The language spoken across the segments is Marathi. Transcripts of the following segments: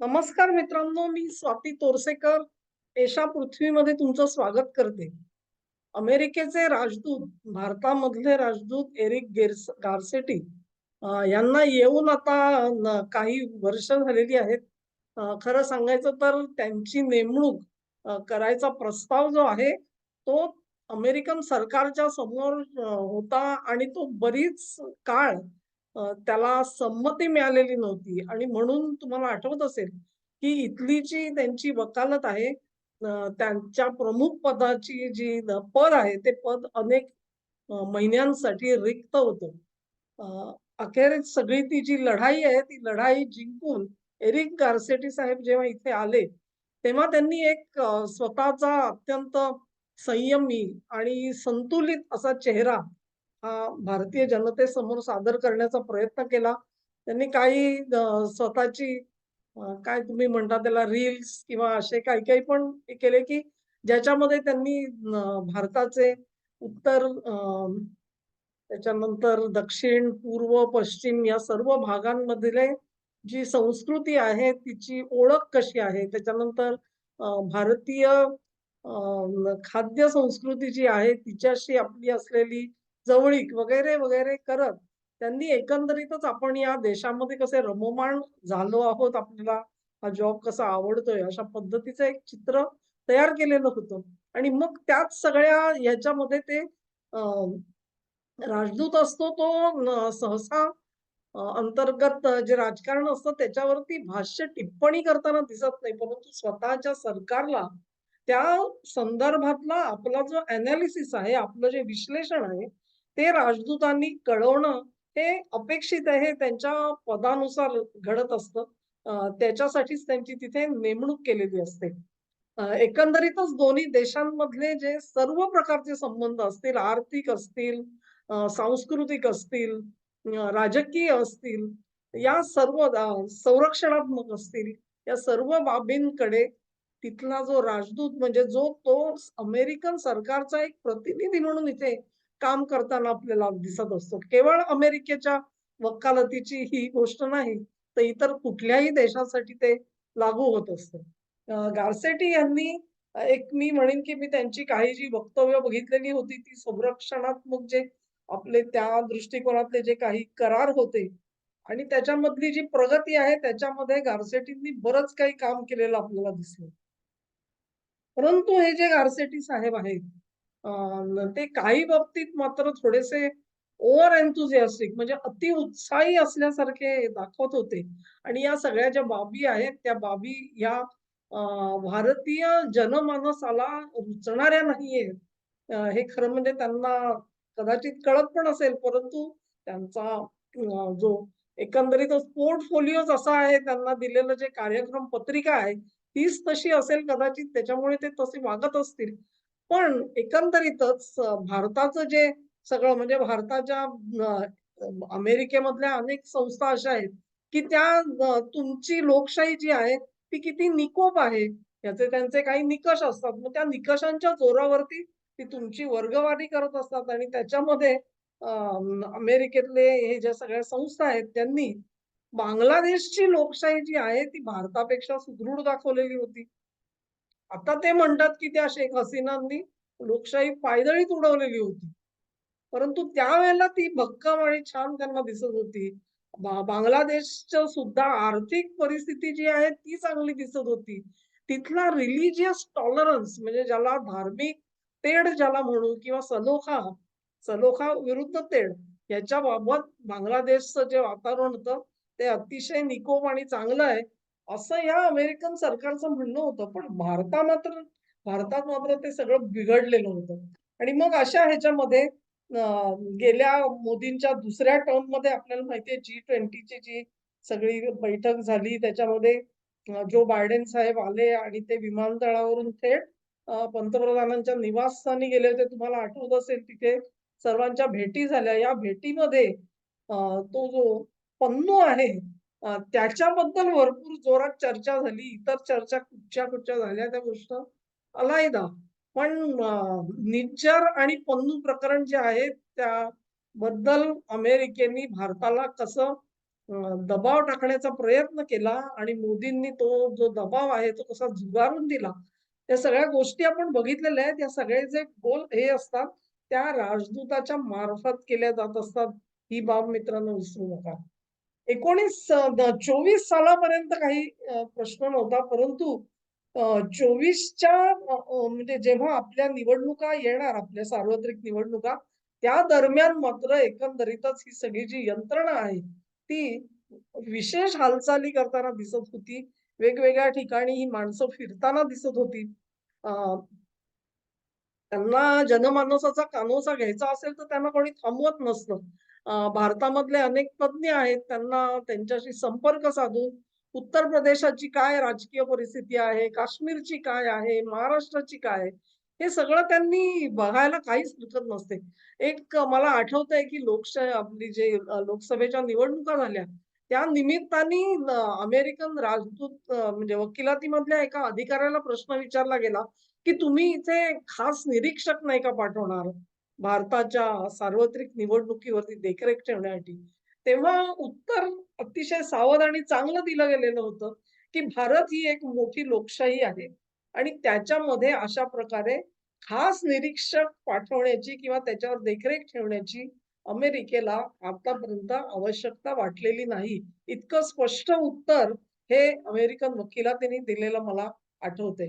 नमस्कार मित्रांनो मी स्वाती तोरसेकर. एशा पृथ्वीमध्ये तुमचं स्वागत करते. अमेरिकेचे राजदूत भारतामधले राजदूत एरिक गेर्स गार्सेटी यांना येऊन आता काही वर्ष झालेली आहेत. खरं सांगायचं तर त्यांची नेमणूक करायचा प्रस्ताव जो आहे तो अमेरिकन सरकारच्या समोर होता आणि तो बरीच काळ त्याला संमती मिळालेली नव्हती. आणि म्हणून तुम्हाला आठवत असेल की इथली जी त्यांची वकालत आहे त्यांच्या प्रमुख पदाची जी पद आहे ते पद अनेक महिन्यांसाठी रिक्त होतं. अ, अखेरीस सगळी ती जी लढाई आहे ती लढाई जिंकून एरिक गारसेटी साहेब जेव्हा इथे आले तेव्हा त्यांनी एक स्वतःचा अत्यंत संयमी आणि संतुलित असा चेहरा हा भारतीय जनतेसमोर सादर करण्याचा प्रयत्न केला. त्यांनी काही स्वतःची काय तुम्ही म्हणता त्याला रील्स किंवा असे काही काही पण हे केले, की ज्याच्यामध्ये त्यांनी भारताचे उत्तर त्याच्यानंतर दक्षिण, पूर्व, पश्चिम या सर्व भागांमधले जी संस्कृती आहे, तिची ओळख कशी आहे, त्याच्यानंतर भारतीय खाद्य संस्कृती जी आहे, तिच्याशी आपली असलेली जवळीक वगैरे, वगैरे करत त्यांनी एकंदरीतच आपण या देशामध्ये कसे रममाण झालो आहोत, आपल्याला हा जॉब कसा आवडतोय, अशा पद्धतीचं एक चित्र तयार केलेलं होतं. आणि मग त्याच सगळ्या ह्याच्यामध्ये ते राजदूत असतो तो सहसा अंतर्गत जे राजकारण असतं त्याच्यावरती भाष्य टिप्पणी करताना दिसत नाही. परंतु स्वतःच्या सरकारला त्या संदर्भातला आपला जो अनालिसिस आहे, आपलं जे विश्लेषण आहे, ते राजदूतांनी कळवणं हे अपेक्षित आहे. त्यांच्या पदानुसार घडत असतं. त्याच्यासाठीच त्यांची तिथे नेमणूक केलेली असते. एकंदरीतच दोन्ही देशांमधले जे सर्व प्रकारचे संबंध असतील, आर्थिक असतील, सांस्कृतिक असतील, राजकीय असतील, या सर्व संरक्षणात्मक असतील, या सर्व बाबींकडे तिथला जो राजदूत म्हणजे जो तो अमेरिकन सरकारचा एक प्रतिनिधी म्हणून इथे काम करताना आपल्याला दिसत असतो. केवळ अमेरिकेच्या वकालतीची ही गोष्ट नाही, तर इतर कुठल्याही देशासाठी ते लागू होत असतं. गारसेटी यांनी एक मी म्हणेन, की मी त्यांची काही जी वक्तव्य बघितलेली होती, ती संरक्षणात्मक जे आपले त्या दृष्टिकोनातले जे काही करार होते आणि त्याच्यामधली जी प्रगती आहे, त्याच्यामध्ये गारसेटींनी बरंच काही काम केलेलं आपल्याला दिसलं. परंतु हे जे गारसेटी साहेब आहेत, ते काही बाबतीत मात्र थोडेसे ओव्हर एन्थुझियास्टिक म्हणजे अति उत्साही असल्यासारखे दाखवत होते आणि या सगळ्या ज्या बाबी आहेत, त्या बाबी या भारतीय जनमानसाला रुचणाऱ्या नाहीयेत. हे खरं म्हणजे त्यांना कदाचित कळत पण असेल, परंतु त्यांचा जो एकंदरीतच पोर्टफोलिओच असा आहे, त्यांना दिलेलं जे कार्यक्रम पत्रिका आहे, तीच तशी असेल कदाचित त्याच्यामुळे ते तसे वागत असतील. पण एकंदरीतच भारताचं जे सगळं म्हणजे भारताच्या अमेरिकेमधल्या अनेक संस्था अशा आहेत, की त्या तुमची लोकशाही जी आहे, ती किती निकोप आहे, याचे त्यांचे काही निकष असतात. मग त्या निकषांच्या जोरावरती ती तुमची वर्गवारी करत असतात आणि त्याच्यामध्ये अमेरिकेतले हे ज्या सगळ्या संस्था आहेत, त्यांनी बांगलादेशची लोकशाही जी आहे, ती भारतापेक्षा सुदृढ दाखवलेली होती. आता ते म्हणतात, की त्या शेख हसीनांनी लोकशाही पायदळीत उडवलेली होती. परंतु त्यावेळेला ती भक्कम आणि छान त्यांना दिसत होती. बांगलादेशच्या सुद्धा आर्थिक परिस्थिती जी आहे ती चांगली दिसत होती. तिथला रिलिजियस टॉलरन्स म्हणजे ज्याला धार्मिक तेढ ज्याला म्हणू किंवा सलोखा, सलोखा विरुद्ध तेढ याच्याबाबत बांगलादेशचं जे वातावरण होतं ते अतिशय निकोप आणि चांगलं आहे, असं या अमेरिकन सरकारचं म्हणणं होतं. पण भारता मात्र भारतात मात्र ते सगळं बिघडलेलं होतं. आणि मग अशा ह्याच्यामध्ये गेल्या मोदींच्या दुसऱ्या टर्ममध्ये आपल्याला माहितीये जी ट्वेंटीची जी सगळी बैठक झाली त्याच्यामध्ये जो बायडेन साहेब आले आणि ते विमानतळावरून थेट पंतप्रधानांच्या निवासस्थानी गेले होते. तुम्हाला आठवत असेल तिथे सर्वांच्या भेटी झाल्या. या भेटीमध्ये तो जो पन्नू आहे त्याच्याबद्दल भरपूर जोरात चर्चा झाली. इतर चर्चा कुठच्या-कुठच्या झाल्या त्या गोष्ट अलायदा. पण निज्जर आणि पन्नू प्रकरण जे आहे त्याबद्दल अमेरिकेने भारताला कसं दबाव टाकण्याचा प्रयत्न केला आणि मोदींनी तो जो दबाव आहे तो कसा झुगारून दिला. त्या सगळ्या गोष्टी आपण बघितलेल्या आहेत. या सगळे जे गोल हे असतात, त्या राजदूताच्या मार्फत केल्या जात असतात. ही बाब मित्रांनो विसरू नका. एकोणीस चोवीस सालापर्यंत काही प्रश्न नव्हता. परंतु चोवीसच्या म्हणजे जेव्हा आपल्या निवडणुका येणार, आपल्या सार्वत्रिक निवडणुका, त्या दरम्यान मात्र एकंदरीतच ही सगळी जी यंत्रणा आहे, ती विशेष हालचाली करताना दिसत होती. वेगवेगळ्या ठिकाणी ही माणसं फिरताना दिसत होती. त्यांना जनमानसाचा कानोसा घ्यायचा असेल, तर त्यांना कोणी थांबवत नसतं. भारतामधले अनेक पत्नी आहेत. त्यांना त्यांच्याशी संपर्क साधून उत्तर प्रदेशाची काय राजकीय परिस्थिती आहे, काश्मीरची काय आहे, महाराष्ट्राची काय आहे, हे सगळं त्यांनी बघायला काहीच हरकत नसते. एक मला मला आठवतंय, की लोकशाही आपली जे लोकसभेच्या निवडणुका झाल्या, त्या निमित्ताने अमेरिकन राजदूत म्हणजे वकिलातीमधल्या एका अधिकाऱ्याला प्रश्न विचारला गेला, की तुम्ही इथे खास निरीक्षक नाही का पाठवणार? भारताच्या सार्वत्रिक निवडणुकीवरती देखरेख ठेवण्यासाठी. तेव्हा उत्तर अतिशय सावध आणि चांगलं दिलं गेलेलं होतं, की भारत ही एक मोठी लोकशाही आहे आणि त्याच्यामध्ये अशा प्रकारे खास निरीक्षक पाठवण्याची किंवा त्याच्यावर देखरेख ठेवण्याची अमेरिकेला आतापर्यंत आवश्यकता वाटलेली नाही. इतकं स्पष्ट उत्तर हे अमेरिकन वकिलातीने दिलेलं मला आठवते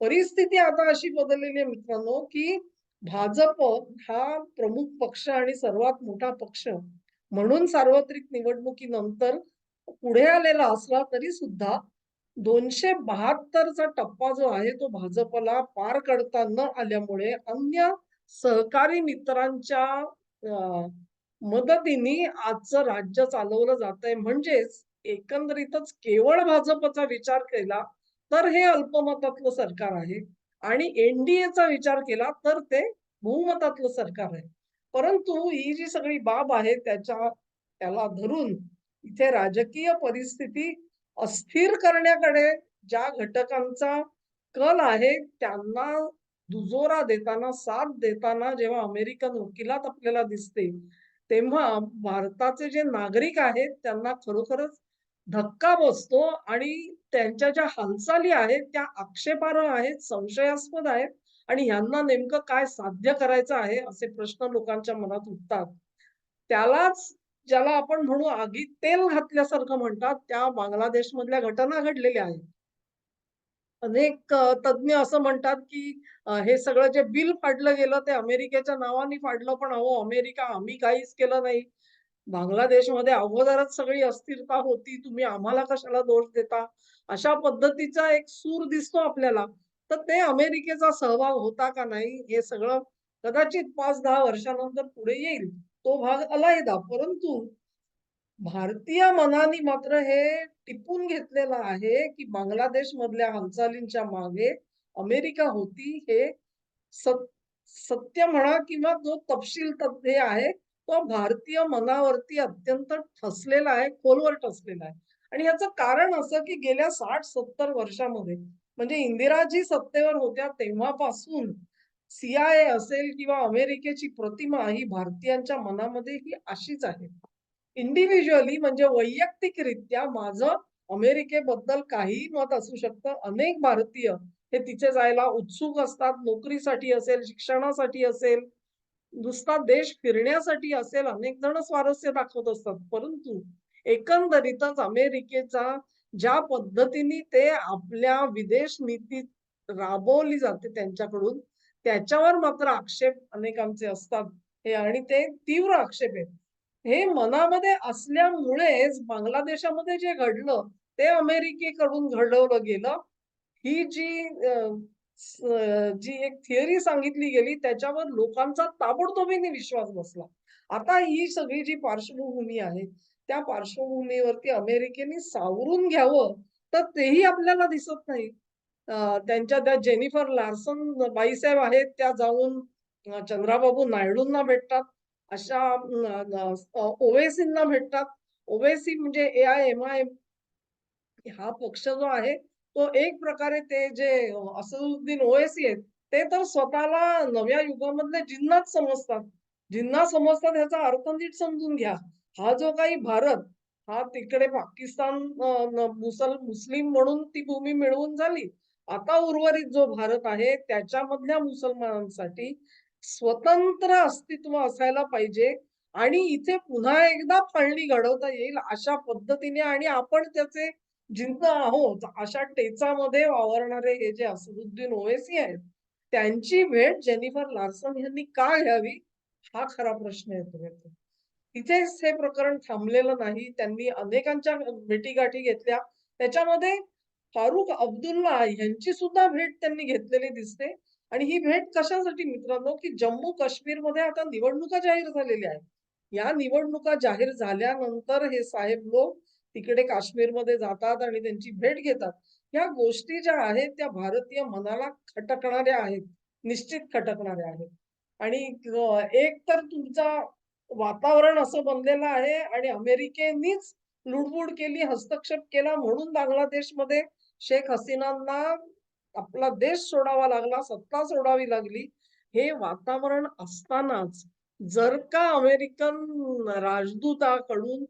परिस्थिती आता अशी बदललेली आहे मित्रांनो, की भाजप हा प्रमुख पक्ष आणि सर्वात मोठा पक्ष म्हणून सार्वत्रिक निवडणुकीनंतर पुढे आलेला असला तरी सुद्धा दोनशे बहात्तरचा टप्पा जो आहे तो भाजपला पार करता न आल्यामुळे अन्य सहकारी मित्रांच्या मदतीने आजचं राज्य चालवलं जातंय. म्हणजेच एकंदरीतच केवळ भाजपचा विचार केला तर हे अल्पमतातलं सरकार आहे आणि एनडीएचा विचार केला तर ते बहुमतातलं सरकार आहे. परंतु ही जी सगळी बाब आहे त्याच्या त्याला धरून इथे राजकीय परिस्थिती अस्थिर करण्याकडे ज्या घटकांचा कल आहे त्यांना दुजोरा देताना, साथ देताना जेव्हा अमेरिकन वकिलात आपल्याला दिसते, तेव्हा भारताचे जे नागरिक आहेत त्यांना खरोखरच धक्का बसतो आणि त्यांच्या ज्या हालचाली आहेत त्या आक्षेपार्ह आहेत, संशयास्पद आहेत आणि ह्यांना नेमकं काय साध्य करायचं आहे असे प्रश्न लोकांच्या मनात उठतात. त्यालाच ज्याला आपण म्हणू आगीत तेल घातल्यासारखं म्हणतात, त्या बांगलादेशमधल्या घटना घडलेल्या आहेत. अनेक तज्ज्ञ तज्ञ असं म्हणतात, की हे सगळं जे बिल फाडलं गेलं ते अमेरिकेच्या नावाने फाडलं. पण अहो अमेरिका आम्ही काहीच केलं नाही. बांगलादेशमध्ये अगोदरच सगळी अस्थिरता होती. तुम्ही आम्हाला कशाला दोष देता? अशा पद्धतीचा एक सूर दिसतो आपल्याला. तर ते अमेरिकेचा सहभाग होता का नाही हे सगळं कदाचित 5-10 वर्षानंतर पुढे येईल. तो भाग अलायदा परंतु भारतीय मनाने मात्र हे टिपून घेतलेलं आहे, की बांगलादेश मधल्या हालचालींच्या मागे अमेरिका होती. हे सत्य म्हणा किंवा जो तपशील तथ्य आहे, तो भारतीय मनावरती अत्यंत ठसलेला आहे, खोलवर ठसलेला आहे. आणि याचं कारण असं, की गेल्या 60-70 वर्षामध्ये म्हणजे इंदिराजी सत्तेवर होत्या तेव्हापासून सीआयए असेल किंवा अमेरिकेची प्रतिमा ही भारतीयांच्या मनामध्ये ही अशीच आहे. इंडिव्हिज्युअली म्हणजे वैयक्तिकरित्या माझं अमेरिकेबद्दल काही मत असू शकतं. अनेक भारतीय हे तिथे जायला उत्सुक असतात. नोकरीसाठी असेल, शिक्षणासाठी असेल, नुसता देश फिरण्यासाठी असेल, अनेक जण स्वारस्य दाखवत असतात. परंतु एकंदरीतच अमेरिकेचा ज्या पद्धतीने ते आपल्या विदेश नीती राबवली जाते त्यांच्याकडून, त्याच्यावर मात्र आक्षेप अनेकांचे असतात. हे आणि ते तीव्र आक्षेप आहेत. हे मनामध्ये असल्यामुळेच बांगलादेशामध्ये जे घडलं, ते अमेरिकेकडून घडवलं गेलं. ही जी जी एक थिअरी सांगितली गेली, त्याच्यावर लोकांचा ताबडतोबीने विश्वास बसला. आता ही सगळी जी पार्श्वभूमी आहे, त्या पार्श्वभूमीवरती अमेरिकेने सावरून घ्यावं, तर तेही आपल्याला दिसत नाही. त्यांच्या त्या जेनिफर लार्सन बाईसाहेब आहेत, त्या जाऊन चंद्राबाबू नायडूंना भेटतात. अशा ओवेसींना भेटतात. ओवेसी म्हणजे ए-आय-एम-आय हा पक्ष जो आहे, तो एक प्रकारे ते जे असदुद्दीन ओएसी आहेत, ते तर स्वतःला नव्या युगामधले जिन्नाच समजतात. जिन्ना समजतात ह्याचा अर्थ नीट समजून घ्या. हा जो काही भारत हा तिकडे पाकिस्तान मुसल मुस्लिम म्हणून ती भूमी मिळवून झाली. आता उर्वरित जो भारत आहे त्याच्यामधल्या मुसलमानांसाठी स्वतंत्र अस्तित्व असायला पाहिजे आणि इथे पुन्हा एकदा फाळणी घडवता येईल अशा पद्धतीने आणि आपण त्याचे जिंकलो आहोत अशा टेचामध्ये वावरणारे हे जे असदुद्दीन ओवेसी आहेत, त्यांची भेट जेनिफर लार्सन यांनी का घ्यावी? हा खरा प्रश्न येतो येतो. तिथेच हे प्रकरण थांबलेलं नाही. त्यांनी अनेकांच्या भेटीगाठी घेतल्या. त्याच्यामध्ये फारुख अब्दुल्ला यांची सुद्धा भेट त्यांनी घेतलेली दिसते आणि ही भेट कशासाठी मित्रांनो, की जम्मू काश्मीरमध्ये आता निवडणुका जाहीर झालेल्या आहेत. या निवडणुका जाहीर झाल्यानंतर हे साहेब लोक तिकडे काश्मीरमध्ये जातात आणि त्यांची भेट घेतात. ह्या गोष्टी ज्या आहेत त्या भारतीय मनाला खटकणाऱ्या आहेत. निश्चित खटकणाऱ्या आहेत. आणि एक तर तुमचा वातावरण असं बनलेलं आहे आणि अमेरिकेनीच लुडबुड केली, हस्तक्षेप केला म्हणून बांगलादेशमध्ये शेख हसीनांना आपला देश सोडावा लागला, सत्ता सोडावी लागली. हे वातावरण असतानाच जर का अमेरिकन राजदूताकडून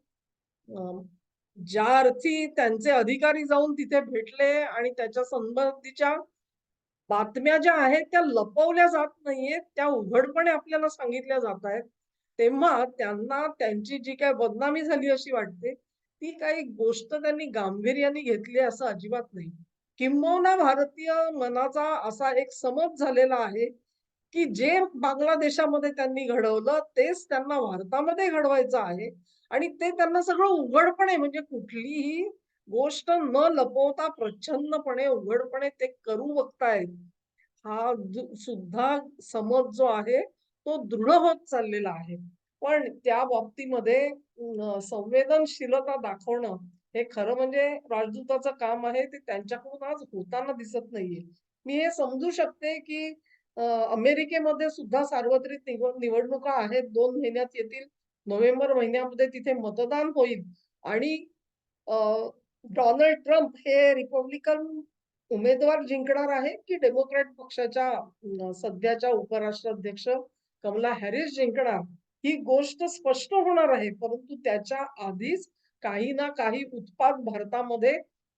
ज्या अर्थी त्यांचे अधिकारी जाऊन तिथे भेटले आणि त्याच्या संबंधीच्या बातम्या ज्या आहेत त्या लपवल्या जात नाहीयेत, त्या उघडपणे आपल्याला सांगितल्या जात आहेत. तेव्हा त्यांना त्यांची जी काय बदनामी झाली अशी वाटते, ती काही गोष्ट त्यांनी गांभीर्याने घेतली असं अजिबात नाही. किंबहुना भारतीय मनाचा असा एक समज झालेला आहे, की जे बांगलादेशामध्ये त्यांनी घडवलं तेच त्यांना भारतामध्ये घडवायचं आहे आणि ते त्यांना सगळं उघडपणे म्हणजे कुठलीही गोष्ट न लपवता प्रच्छन्नपणे, उघडपणे ते करू बघतायत. हा सुद्धा समज जो आहे, तो दृढ होत चाललेला आहे. पण त्या बाबतीमध्ये संवेदनशीलता दाखवणं हे खरं म्हणजे राजदूताचं काम आहे. ते त्यांच्याकडून आज होताना दिसत नाहीये. मी हे समजू शकते, की अमेरिकेमध्ये सुद्धा सार्वत्रिक निवडणुका आहेत. दोन महिन्यात येतील. नोव्हेंबर महिन्यामध्ये तिथे मतदान होईल आणि डॉनल्ड डोनाल्ड ट्रम्प हे रिपब्लिकन उमेदवार जिंकणार आहे, की डेमोक्रॅट पक्षाच्या सध्याच्या उपराष्ट्राध्यक्ष कमला हॅरिस जिंकणार, ही गोष्ट स्पष्ट होणार आहे. परंतु त्याच्या आधीच काही ना काही उत्पाद भारतामध्ये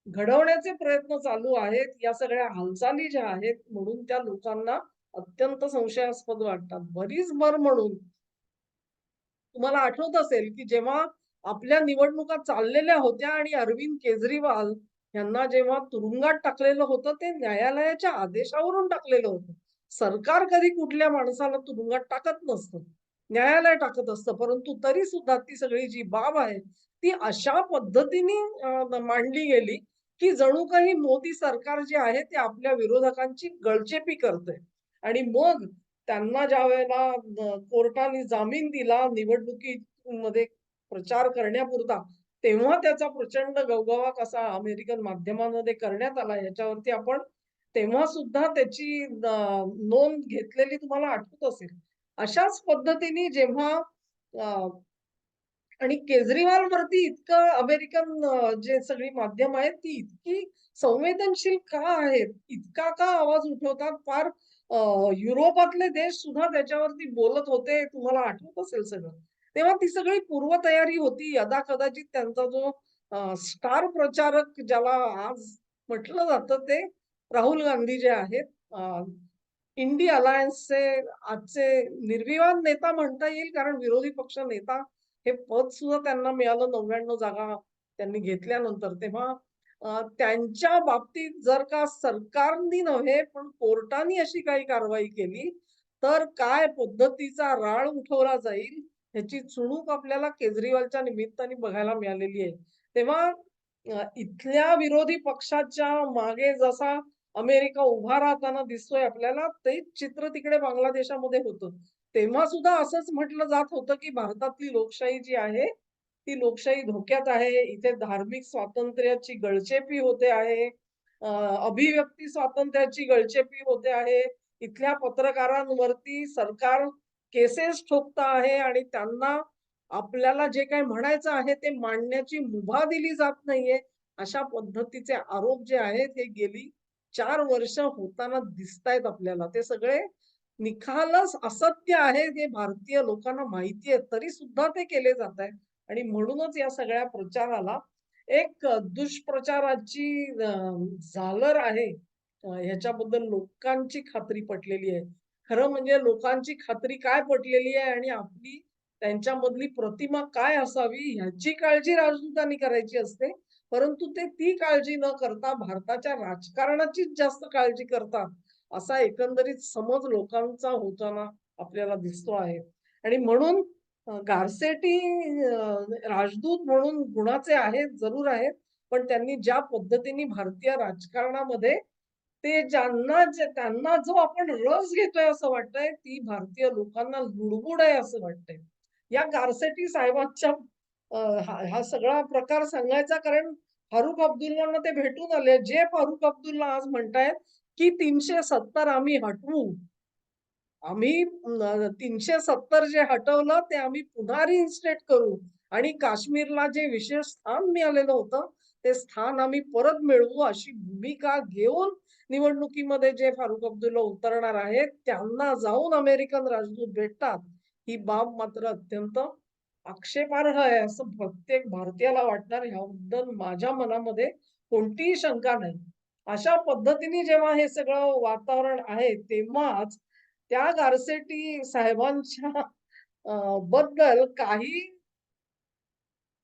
घडवण्याचे प्रयत्न चालू आहेत. या सगळ्या हालचाली ज्या आहेत, म्हणून त्या लोकांना अत्यंत संशयास्पद वाटतात. बरीच भर म्हणून तुम्हाला आठवत असेल, की जेव्हा आपल्या निवडणुका चाललेल्या होत्या आणि अरविंद केजरीवाल यांना जेव्हा तुरुंगात टाकलेलं होतं, ते न्यायालयाच्या आदेशावरून टाकलेलं होतं. सरकार कधी कुठल्या माणसाला तुरुंगात टाकत नसतं. न्यायालय टाकत असतं. परंतु तरी सुद्धा ती सगळी जी बाब आहे, ती अशा पद्धतीने मांडली गेली, की जणू काही मोदी सरकार जे आहे, ते आपल्या विरोधकांची गळचेपी करतंय आणि मग त्यांना ज्यावेळेला वेळेला कोर्टाने जामीन दिला निवडणुकीमध्ये प्रचार करण्यापुरता, तेव्हा त्याचा प्रचंड गवगवा कसा अमेरिकन माध्यमांमध्ये करण्यात आला याच्यावरती आपण तेव्हा सुद्धा त्याची नोंद घेतलेली तुम्हाला आठवत असेल. अशाच पद्धतीने जेव्हा आणि केजरीवाल वरती इतकं अमेरिकन जे सगळी माध्यम आहेत, ती इतकी संवेदनशील का आहेत? इतका का आवाज उठवतात? फार युरोपातले देश सुद्धा त्याच्यावरती बोलत होते. तुम्हाला आठवत असेल सगळं. तेव्हा ती सगळी पूर्वतयारी होती. यदाकदाचित त्यांचा जो स्टार प्रचारक ज्याला आज म्हटलं जातं ते राहुल गांधी जे आहेत. इंडी अलायन्सचे आजचे निर्विवाद नेता म्हणता येईल, कारण विरोधी पक्ष नेता हे पद सुद्धा त्यांना मिळालं 99 जागा त्यांनी घेतल्यानंतर. तेव्हा त्यांच्या बाबतीत जर का सरकारनी नव्हे, पण कोर्टानी अशी काही कारवाई केली, तर काय पद्धतीचा राळ उठवला जाईल, ह्याची चुणूक आपल्याला केजरीवालच्या निमित्ताने बघायला मिळालेली आहे. तेव्हा इथल्या विरोधी पक्षाच्या मागे जसा अमेरिका उभा राहताना दिसतोय आपल्याला, ते चित्र तिकडे बांगलादेशामध्ये होतं. तेव्हा सुद्धा असंच म्हटलं जात होतं, की भारतातली लोकशाही जी आहे, ती लोकशाही धोक्यात आहे. इथे धार्मिक स्वातंत्र्याची गळचेपी होते आहे. अभिव्यक्ती स्वातंत्र्याची गळचेपी होते आहे. इथल्या पत्रकारांवरती सरकार केसेस ठोकता आहे आणि त्यांना आपल्याला जे काही म्हणायचं आहे ते मांडण्याची मुभा दिली जात नाहीये. अशा पद्धतीचे आरोप जे आहेत, हे गेली चार वर्ष होताना दिसतायत आपल्याला. ते सगळे निखालस असत्य आहे, हे भारतीय लोकांना माहिती आहे. तरी सुद्धा ते केले जात आहे आणि म्हणूनच या सगळ्या प्रचाराला एक दुष्प्रचाराची झालर आहे. ह्याच्याबद्दल लोकांची खात्री पटलेली आहे. खरं म्हणजे लोकांची खात्री काय पटलेली आहे आणि आपली त्यांच्यामधली प्रतिमा काय असावी ह्याची काळजी राजदूतांनी करायची असते. परंतु ते ती काळजी न करता भारताच्या राजकारणाचीच जास्त काळजी करतात. असा एकंदरीत समज लोकांचा होताना आपल्याला दिसतो आहे. आणि म्हणून गारसेटी राजदूत म्हणून गुणाचे आहेत, जरूर आहेत. पण त्यांनी ज्या पद्धतीने भारतीय राजकारणामध्ये ते ज्यांना त्यांना जो आपण रस घेतोय असं वाटतंय, ती भारतीय लोकांना लुडबुड आहे असं वाटतंय. या गारसेटी साहेबांच्या हा हा सगळा प्रकार सांगायचा कारण फारुख अब्दुल्लांना ते भेटून आले. जे फारुख अब्दुल्ला आज म्हणतायत, की 370 आम्ही हटवू. आम्ही तीनशे सत्तर जे हटवलं ते आम्ही पुन्हा रिइन्स्टेट करू आणि काश्मीरला जे विशेष स्थान मिळालेलं होतं, ते स्थान आम्ही परत मिळवू अशी भूमिका घेऊन निवडणुकीमध्ये जे फारुख अब्दुल्ला उतरणार आहेत, त्यांना जाऊन अमेरिकन राजदूत भेटतात. ही बाब मात्र अत्यंत आक्षेपार्ह आहे असं प्रत्येक भारतीयाला वाटणार ह्याबद्दल माझ्या मनामध्ये कोणतीही शंका नाही. अशा पद्धतीने जेव्हा हे सगळं वातावरण आहे, तेव्हाच त्या गारसेटी साहेबांच्या बद्दल काही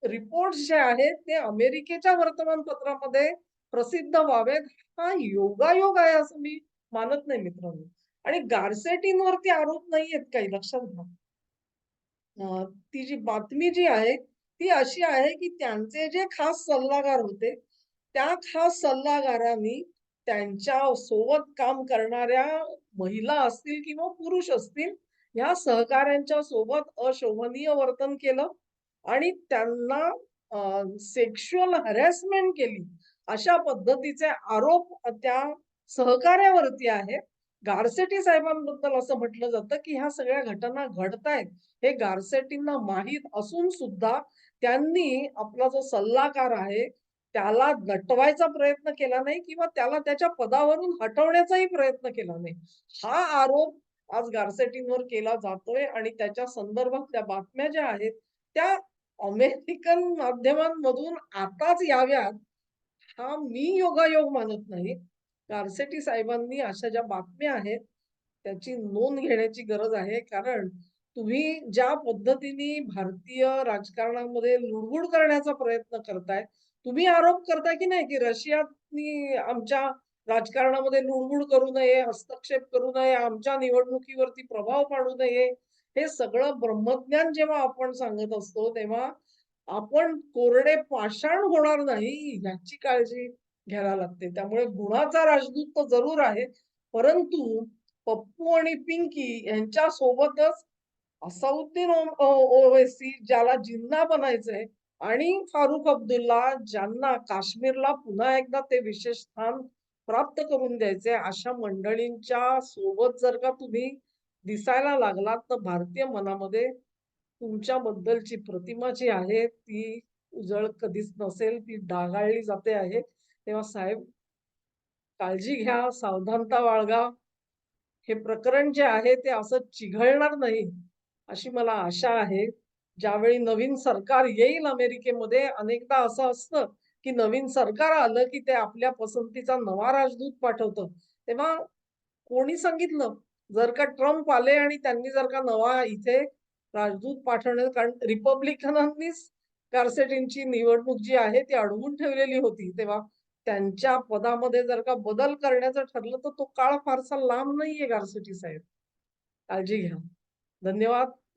रिपोर्ट्स जे आहेत ते अमेरिकेच्या वर्तमानपत्रामध्ये प्रसिद्ध व्हावेत, हा योगायोग आहे असं मी मानत नाही मित्रांनो. आणि गारसेटींवरती आरोप नाहीयेत काही लक्षात घ्या. ती जी बातमी जी आहे, ती अशी आहे, की त्यांचे जे खास सल्लागार होते, त्या खास सल्लागारांनी त्यांच्यासोबत काम करणाऱ्या महिला असतील किंवा पुरुष असतील, ह्या सहकाऱ्यांच्या सोबत अशोभनीय वर्तन केलं आणि त्यांना सेक्शुअल हॅरॅसमेंट केली. अशा पद्धतीचे आरोप त्या सहकार्यावरती आहेत. गारसेटी साहेबांबद्दल असं म्हटलं जातं, की ह्या सगळ्या घटना घडतायत. हे गारसेटींना माहीत असून सुद्धा त्यांनी आपला जो सल्लागार आहे, त्याला नटवायचा प्रयत्न केला नाही किंवा त्याला त्याच्या पदावरून हटवण्याचाही प्रयत्न केला नाही. हा आरोप आज गारसेटींवर केला जातोय आणि त्याच्या संदर्भातल्या बातम्या ज्या आहेत, त्या अमेरिकन माध्यमांमधून आताच याव्यात, हा मी योगायोग मानत नाही. गारसेटी साहेबांनी अशा ज्या बातम्या आहेत, त्याची नोंद घेण्याची गरज आहे. कारण तुम्ही ज्या पद्धतीने भारतीय राजकारणामध्ये लुडबुड करण्याचा प्रयत्न करताय. तुम्ही आरोप करताय की नाही, की रशियानी आमच्या राजकारणामध्ये लुडबुड करू नये, हस्तक्षेप करू नये, आमच्या निवडणुकीवरती प्रभाव पाडू नये. हे सगळं ब्रह्मज्ञान जेव्हा आपण सांगत असतो, तेव्हा आपण कोरडे पाषाण होणार नाही, ह्याची काळजी घ्यायला लागते. त्यामुळे गुणाचा राजदूत तर जरूर आहे. परंतु पप्पू आणि पिंकी यांच्या सोबतच असाउद्दीन ओवेसी ज्याला जिन्ना बनायचंय आणि फारुख अब्दुल्ला ज्यांना काश्मीरला पुन्हा एकदा ते विशेष स्थान प्राप्त करून द्यायचे अशा मंडळींच्या सोबत जर का तुम्ही दिसायला लागलात, तर भारतीय मनामध्ये तुमच्याबद्दलची प्रतिमा जी आहे, ती उजळ कधीच नसेल, ती डागाळली जाते आहे. तेव्हा साहेब काळजी घ्या, सावधानता बाळगा. हे प्रकरण जे आहे ते असं चिघळणार नाही, अशी मला आशा आहे. ज्यावेळी नवीन सरकार येईल अमेरिकेमध्ये अनेकदा असं असतं, की नवीन सरकार आलं, की ते आपल्या पसंतीचा नवा राजदूत पाठवतं. तेव्हा कोणी सांगितलं? जर का ट्रम्प आले आणि त्यांनी जर का नवा इथे राजदूत पाठवण्याचं कारण रिपब्लिकनांनीच गारसेटींची निवडणूक जी आहे ती अडवून ठेवलेली होती. तेव्हा त्यांच्या पदामध्ये जर का बदल करण्याचं ठरलं, तर तो काळ फारसा लांब नाहीये गारसेटी साहेब. काळजी घ्या. धन्यवाद.